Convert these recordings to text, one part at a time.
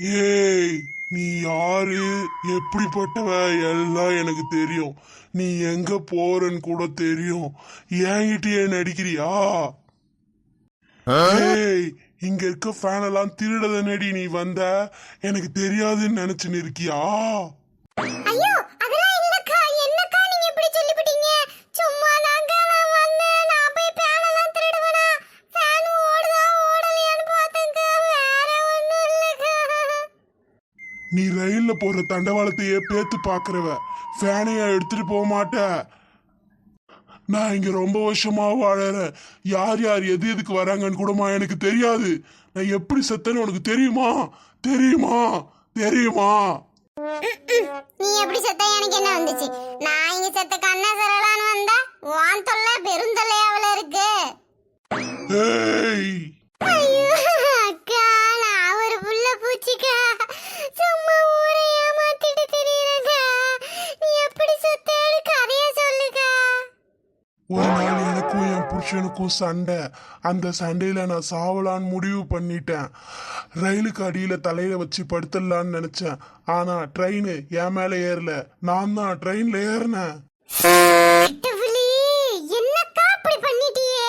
ஏய் நீ யாரு? எப்படிப்பட்டவ? எல்லாம் எனக்கு தெரியும். நீ எங்க போறன்னு கூட தெரியும். ஏங்கிட்டே நடிக்கிறியா? ஏய் இங்க இருக்க ஃபேனெல்லாம் திருடத நடி நீ வந்த. எனக்கு தெரியாதுன்னு நினைச்சு இருக்கியா? நீ ரயில்ல போற தண்டவாளத்தையே பேத்து பாக்குறவ. ஃபேனைய எடுத்துட்டு போக மாட்ட. நான் இங்க ரொம்ப வருஷமா வாழறேன் யார் யார் எது எதுக்கு வராங்கன்னு கூடமா எனக்கு தெரியாது. நான் எப்படி செத்தேன்னு உனக்கு தெரியுமா? தெரியுமா? தெரியுமா? நீ எப்படி செத்த எனக்கு என்ன வந்துச்சு? நான் இங்க செத்த கண்ணா சரலான்னு வந்தா வான் தொல்லை பெருந்தொல்லையாவில் இருக்கு. ஏய்! புருஷனுக்கும் சண்டை. அந்த சண்டையில் நான் சாவலான்னு முடிவு பண்ணிட்டேன். ரயிலுக்கு அடியில் தலையில் வச்சு படுத்துடலான்னு நினச்சேன். ஆனால் ட்ரெயின் என் மேலே ஏறல. நான் தான் ட்ரெயினில் ஏறினேன். பண்ணிட்டியே?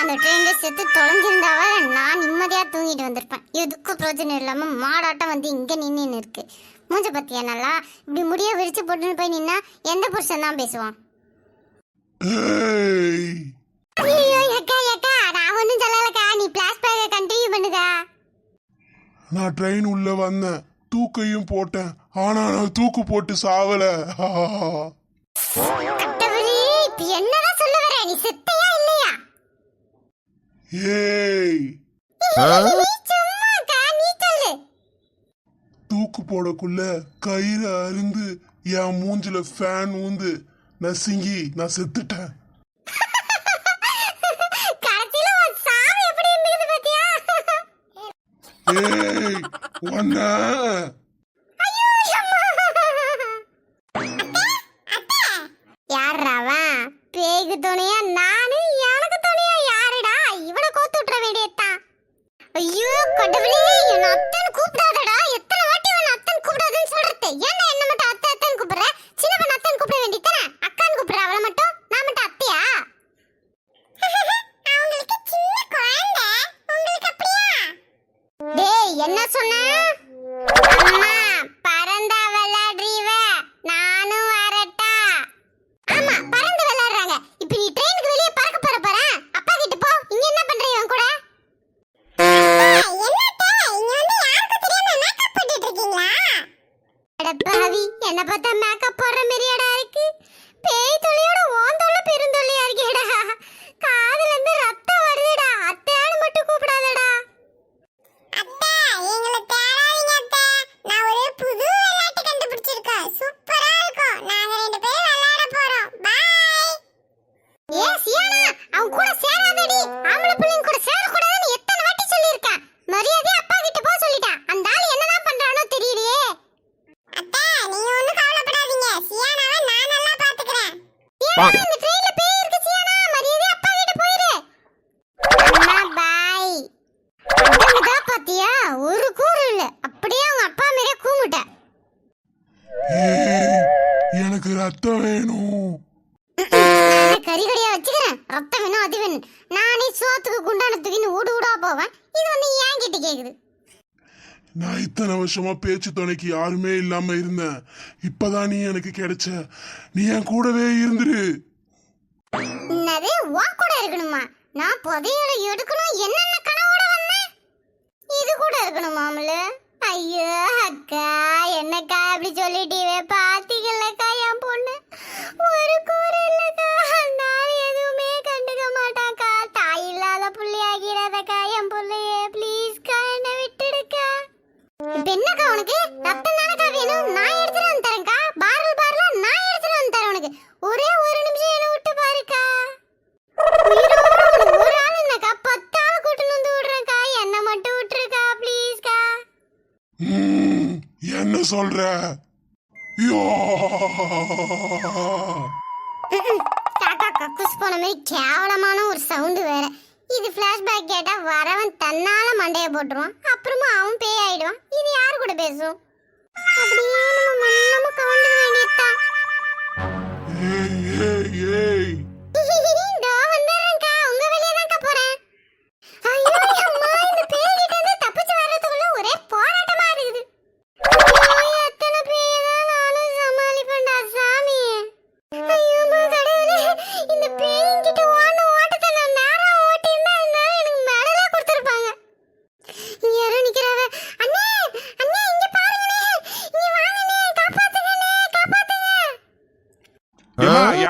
அந்த ட்ரெயின்ல செத்து தொலைஞ்சிருந்தாவ நான் நிம்மதியா தூங்கிட்டு வந்திருப்பேன். எதுக்கும் பிரயோஜனம் இல்லாம மாடாட்டம் வந்து இங்க நின்னு இருக்கு. மூஞ்ச பத்தியா நல்லா? இப்படி முடிய விரிச்சு போட்டுன்னு போய் நின்னா எந்த புருஷன் தான் பேசுவான்? ஐயோ அக்கா அக்கா நான் ஒன்றும் சொல்லலக்கா. நீ பிளாஸ்பேக்கை கண்டினியூ பண்ணுதா நான் ட்ரெயின் உள்ள வந்தேன். தூக்கையும் போட்டேன். ஆனா நான் தூக்கு போட்டு சாவல. என்னதான் சொல்ல வர? நீ செத்தையா இல்லையா? ஏய். தூக்கு போடக்குள்ள கயிறு அருந்து என் மூஞ்சில ஃபேன் ஊந்து நசுங்கி நான் செத்துட்டேன். ஏய் ஒன்ன யார்ரா அவன்? பேய்க்கு துணையா நானு எனக்கு துணையா யாருடா? இவனை கோத்து விட்டுற வேண்டியதுதான். ஐயோ கடவுளே என் அத்தன் கூப்பிடாதடா எத்தனை வாட்டி உன் அத்தன் கூப்பிடாதுன்னு சொல்றது ஏன்டா என்ன மட்டும் அத்தை அத்தன் கூப்பிடுற சின்ன பண்ண அத்தன் கூப்பிட வேண்டியதானே அக்கான்னு கூப்பிடுற அவளை மட்டும் நான் மட்டும் அத்தையா அவங்களுக்கு சின்ன குழந்தை உங்களுக்கு அப்படியா டேய் என்ன சொன்ன? அம்மா பறந்தா விளையாடுறீவ. நானும் வரட்டா. ஆமா பறந்து விளையாடுறாங்க. இப்ப நீ ட்ரெயினுக்கு வெளியே பறக்க போற பாரு. அப்பா கிட்ட போ. இங்க என்ன பண்ற இவன் கூட? என்ன பார்த்தா மேக்கப் போடுற மாதிரியாடா இருக்கு. பேய் தொல்லையோட ஓன் ஏ சியானா அவன் கூட சேராதடி. ஆம்பளை பிள்ளைங்க கூட சேரக்கூடாதுன்னு எத்தனை வாட்டி சொல்லியிருக்கேன். மரியாதையா அப்பா கிட்ட போக சொல்லிட்டேன். அந்த ஆள் என்னதான் பண்றானோ தெரியலையே. அத்தை நீங்க ஒண்ணும் கவலைப்படாதீங்க. சியானாவை நான் நல்லா பாத்துக்கிறேன். சியானா இந்த ட்ரெயின்ல பேய் இருக்கு சியானா. மரியாதையா அப்பா கிட்ட போயிரு. அம்மா பாய் அங்கதா பாத்தியா? ஒரு கூறு இல்ல. அப்படியே அவங்க அப்பா மேலே கூமுட்டேன் ஏய் எனக்கு ரத்தம் வேணும். ரத்தம் வேணும் அது வேணும் நானே சோத்துக்கு குண்டான தூக்கின்னு ஊடு ஊடா போவேன். இது வந்து ஏன் கிட்ட கேக்குது. நான் இத்தனை வருஷமா பேச்சு துணைக்கு யாருமே இல்லாம இருந்தேன். இப்பதான் நீ எனக்கு கிடைச்ச. நீ என் கூடவே இருந்துரு. என்னது? உன் கூட இருக்கணுமா? நான் புதையல எடுக்கணும். என்னென்ன கனவோட வந்தேன்? இது கூட இருக்கணுமாமல? ஐயோ அக்கா என்னக்கா அப்படி சொல்லிட்டீவே? பாத்தீங்கல்லக்கா இப்ப என்னக்கா உனக்கு? ரத்தம் தானக்கா வேணும்? நான் எடுத்துட்டு வந்து தரேன்க்கா. பாரல் பாரலா நான் எடுத்துட்டு வந்து தரேன் உனக்கு. ஒரே ஒரு நிமிஷம் என்ன விட்டு பாருக்கா. ஒரு ஆள் என்னக்கா பத்து ஆள் கூட்டிட்டு வந்து விடுறேன்க்கா. என்ன மட்டும் விட்டுருக்கா ப்ளீஸ்க்கா என்ன சொல்ற? காக்கா கக்கூஸ் போன மாதிரி கேவலமான ஒரு சவுண்டு வேற. இது ஃப்ளாஷ்பேக் கேட்டா வரவன் தன்னால மண்டைய போட்டுருவான் அப்புறமா அவன் பேய் ஆயிடுவான். இது யார் கூட பேசும்? அப்படியே நம்ம மண்ணாம கவனிக்க வேண்டியதுதான்.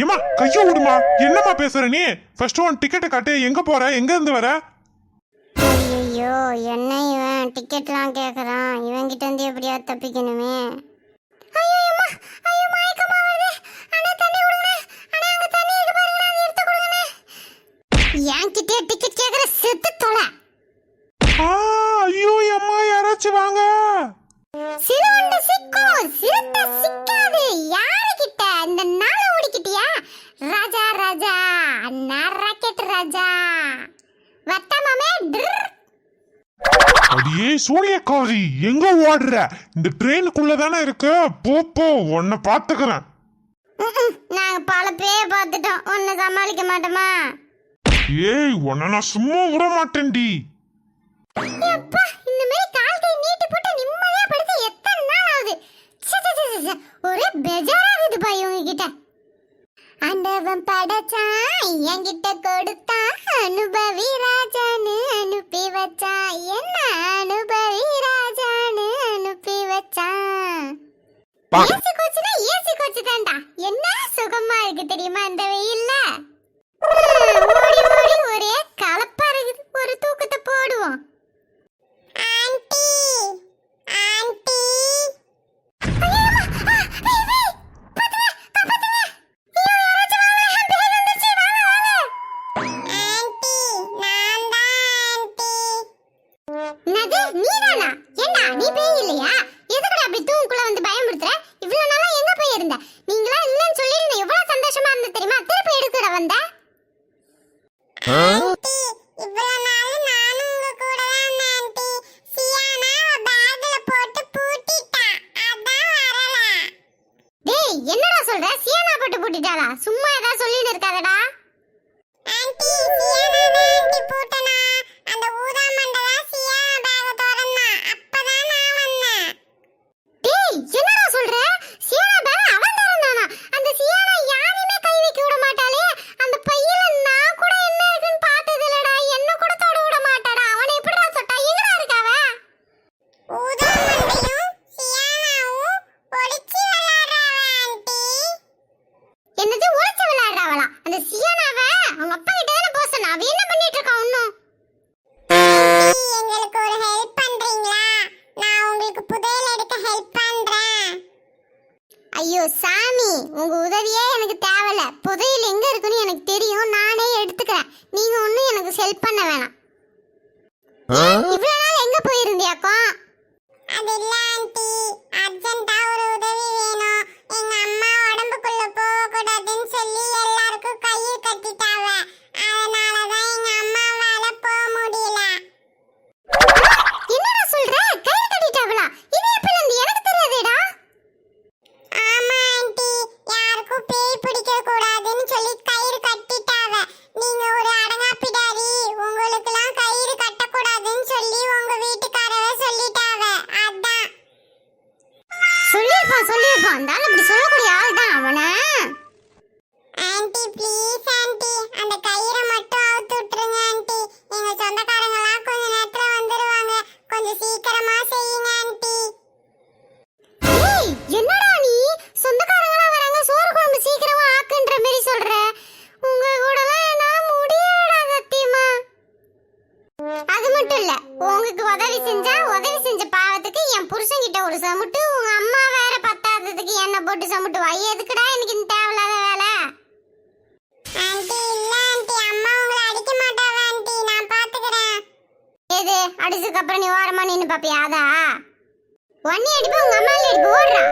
ஏமா கைய விடுமா? என்னம்மா பேசுற நீ? ஃபர்ஸ்ட் ஒன் டிக்கெட்டை கட்டி எங்க போற? எங்க இருந்து வர? ஐயோ என்ன இவன் டிக்கெட்லாம் கேக்குறான். இவன் கிட்ட இருந்து எப்படியா தப்பிக்கணுமே என்கிட்டே டிக்கெட் கேக்குற செத்து ஆ ஐயோ அம்மா யாராச்சும் வாங்க. சிறுவண்ட சிக்கோ சிறுத்த சிக்க வட்டமாமே அடியே சூனியக்காரி எங்க ஓடுற? இந்த ட்ரெயினுக்குள்ள தானே இருக்கு? போ போ உன்னை பாத்துக்கிறேன். நாங்க பல பேர் பார்த்துட்டோம். உன்னை சமாளிக்க மாட்டோமா? ஏய் உன்னை நான் சும்மா விட மாட்டேன்டி. எப்பா இந்த மாதிரி கால் கை நீட்டி போட்டு நிம்மதியா படுத்து எத்தனை நாள் ஆகுது? ஒரே பெஜாரா இருக்குதுப்பா இவங்க கிட்ட என்கிட்ட கொடுத்தான் அனுபவிரா. Bonk. Huh? Hã? Please aunty அந்த கயிறை மட்டும் அவுத்து விட்டுருங்க ஆண்டி எங்க சொந்தக்காரங்களாம் கொஞ்ச நேரத்துல வந்துருவாங்க. கொஞ்சம் சீக்கிரமா செய்யுங்க ஆண்டி ஏய் என்னடா நீ? சொந்தக்காரங்களா வராங்க சோறு குழம்பு சீக்கிரமா ஆக்குன்ற மாதிரி சொல்ற. உங்க கூடலாம் என்னால முடியாதடா சத்தியமா. அது மட்டும் இல்லை உங்களுக்கு உதவி செஞ்சா உதவி செஞ்ச பாவத்துக்கு என் புருஷன் கிட்ட ஒரு சமுட்டு உங்க அம்மா வேற பத்தாததுக்கு என்ன போட்டு சமுட்டுவா. எதுக்குடா எனக்கு அடிச்சதுக்கு அப்புறம் நீ ஓரமா நின்னு பாப்பியாதா ஒன்னே அடிப்பா உங்க அம்மா அடிப்பு ஓடுறா.